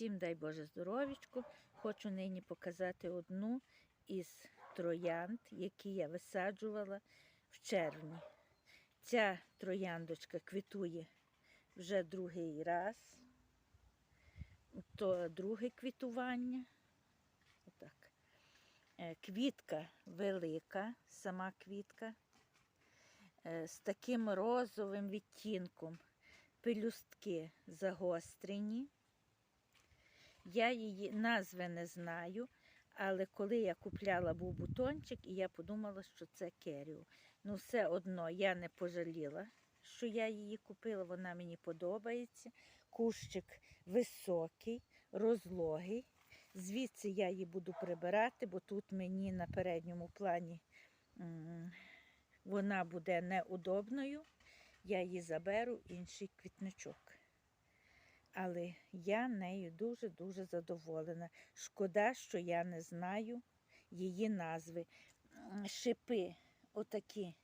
Всім дай Боже здоров'ячку. Хочу нині показати одну із троянд, які я висаджувала в червні. Ця трояндочка квітує вже другий раз. То друге квітування. Отак. Е, Квітка велика, сама квітка, е, з таким розовим відтінком. Пелюстки загострені. Я її назви не знаю, але коли я купляла був бутончик, і я подумала, що це керіо. Ну, все одно я не пожаліла, що я її купила, вона мені подобається. Кущик високий, розлогий. Звідси я її буду прибирати, бо тут мені на передньому плані вона буде неудобною. Я її заберу інший квітничок. Але я нею дуже-дуже задоволена. Шкода, що я не знаю її назви. Шипи отакі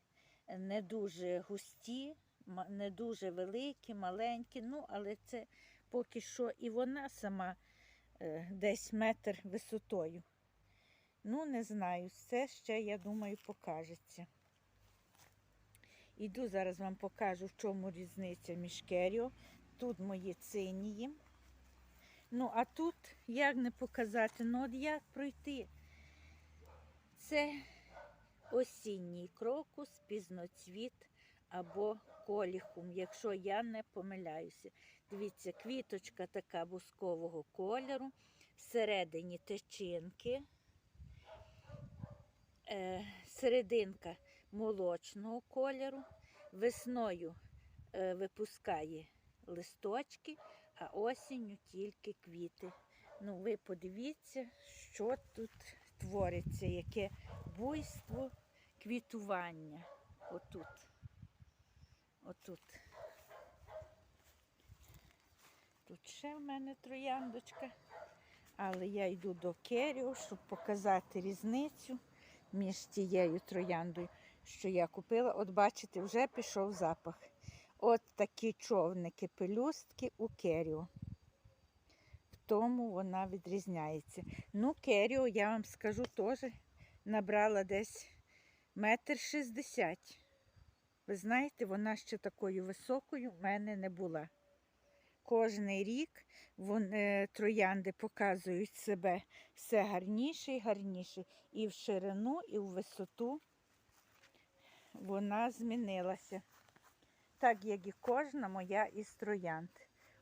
не дуже густі, не дуже великі, маленькі. Ну, але це поки що і вона сама е, десь метр висотою. Ну, не знаю, це ще, я думаю, покажеться. Іду зараз вам покажу, в чому різниця між керіо. Тут мої цинії. Ну, а тут як не показати? Ну, от як пройти? Це осінній крокус, пізноцвіт або коліхум, якщо я не помиляюся. Дивіться, квіточка така бускового кольору, всередині течінки, е, серединка молочного кольору, весною е, випускає листочки, а осінню тільки квіти. Ну, ви подивіться, що тут твориться, яке буйство квітування. Отут. Отут. Тут ще в мене трояндочка. Але я йду до Керіо, щоб показати різницю між тією трояндою, що я купила. От бачите, вже пішов запах. От такі човники, пелюстки у Керіо. В тому вона відрізняється. Ну, Керіо, я вам скажу, теж набрала десь метр шістдесят. Ви знаєте, вона ще такою високою в мене не була. Кожний рік вони, троянди показують себе все гарніше і гарніше. І в ширину, і в висоту вона змінилася. Так як і кожна моя із троянд.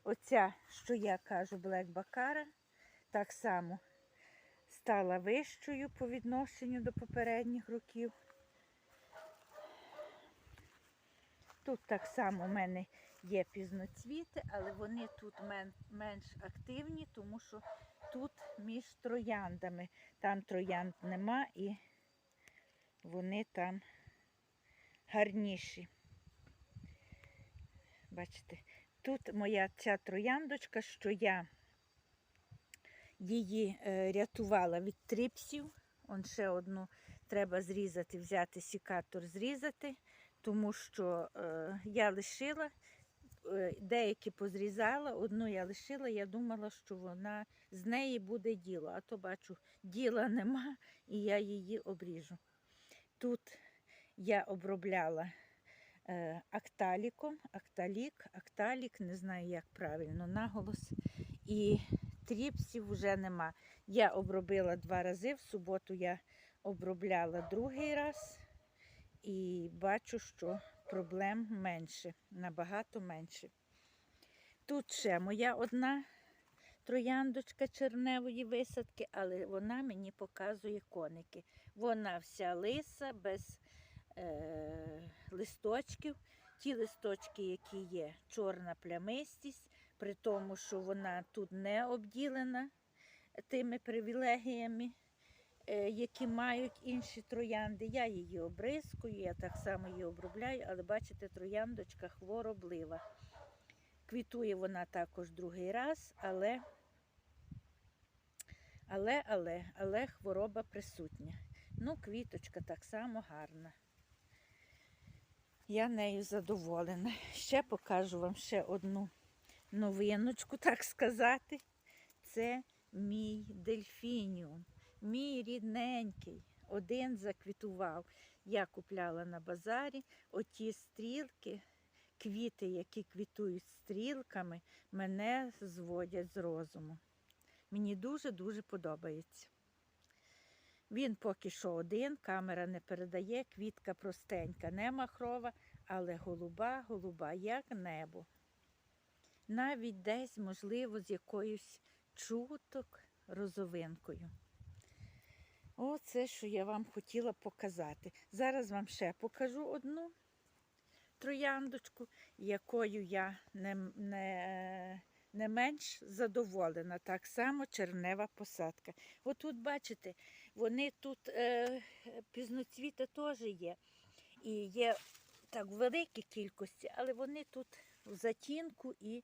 Оця, що я кажу, Блек Бакара, так само стала вищою по відношенню до попередніх років. Тут так само в мене є пізноцвіти, але вони тут мен- менш активні, тому що тут між трояндами. Там троянд нема і вони там гарніші. Бачите, тут моя ця трояндочка, що я її е, рятувала від трипсів. Он ще одну треба зрізати, взяти сікатор, зрізати, тому що е, я лишила, е, деякі позрізала, одну я лишила, я думала, що вона з неї буде діло, а то бачу, діла нема, і я її обріжу. Тут я обробляла акталіком, акталік, акталік, не знаю, як правильно наголос. І тріпсів вже нема. Я обробила два рази. В суботу я обробляла другий раз і бачу, що проблем менше, набагато менше. Тут ще моя одна трояндочка черневої висадки, але вона мені показує коники. Вона вся лиса, без е, листочків. Ті листочки, які є, чорна плямистість, при тому, що вона тут не обділена тими привілегіями, е, які мають інші троянди. Я її обрискую, я так само її обробляю, але бачите, трояндочка хвороблива. Квітує вона також другий раз, але, але, але, але хвороба присутня. Ну, квіточка так само гарна. Я нею задоволена. Ще покажу вам ще одну новиночку, так сказати. це мій дельфініум, мій рідненький. Один заквітував. Я купляла на базарі оті стрілки, квіти, які квітують стрілками, мене зводять з розуму. Мені дуже-дуже подобається. Він поки що один, камера не передає, квітка простенька, не махрова, але голуба, голуба, як небо. Навіть десь, можливо, з якоюсь чуток розовинкою. Оце, що я вам хотіла показати. Зараз вам ще покажу одну трояндочку, якою я не, не, не менш задоволена. Так само чернева посадка. Отут, бачите, вони тут е, пізноцвіти теж є. І є так в великій кількості, але вони тут в затінку і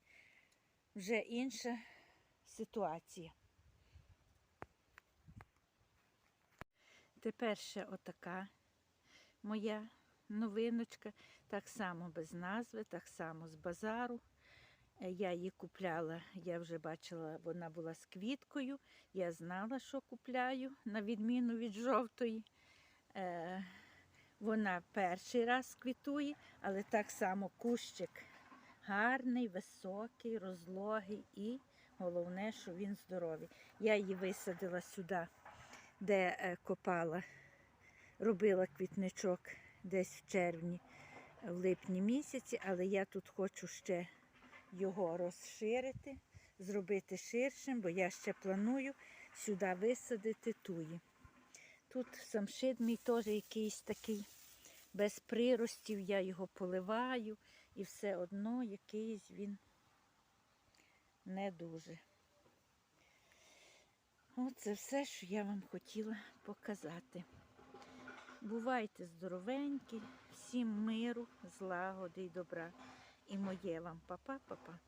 вже інша ситуація. Тепер ще отака моя новиночка, так само без назви, так само з базару. Е, Я її купляла, я вже бачила, вона була з квіткою. Я знала, що купляю, на відміну від жовтої. Е, Вона перший раз квітує, але так само кущик гарний, високий, розлогий і головне, що він здоровий. Я її висадила сюди, де е, копала, робила квітничок десь в червні, в липні місяці, але я тут хочу ще його розширити, зробити ширшим, бо я ще планую сюди висадити туї. Тут самшит мій теж якийсь такий без приростів, я його поливаю і все одно якийсь він не дуже. Оце все, що я вам хотіла показати. Бувайте здоровенькі, всім миру, злагоди і добра. І моє вам папа, папа.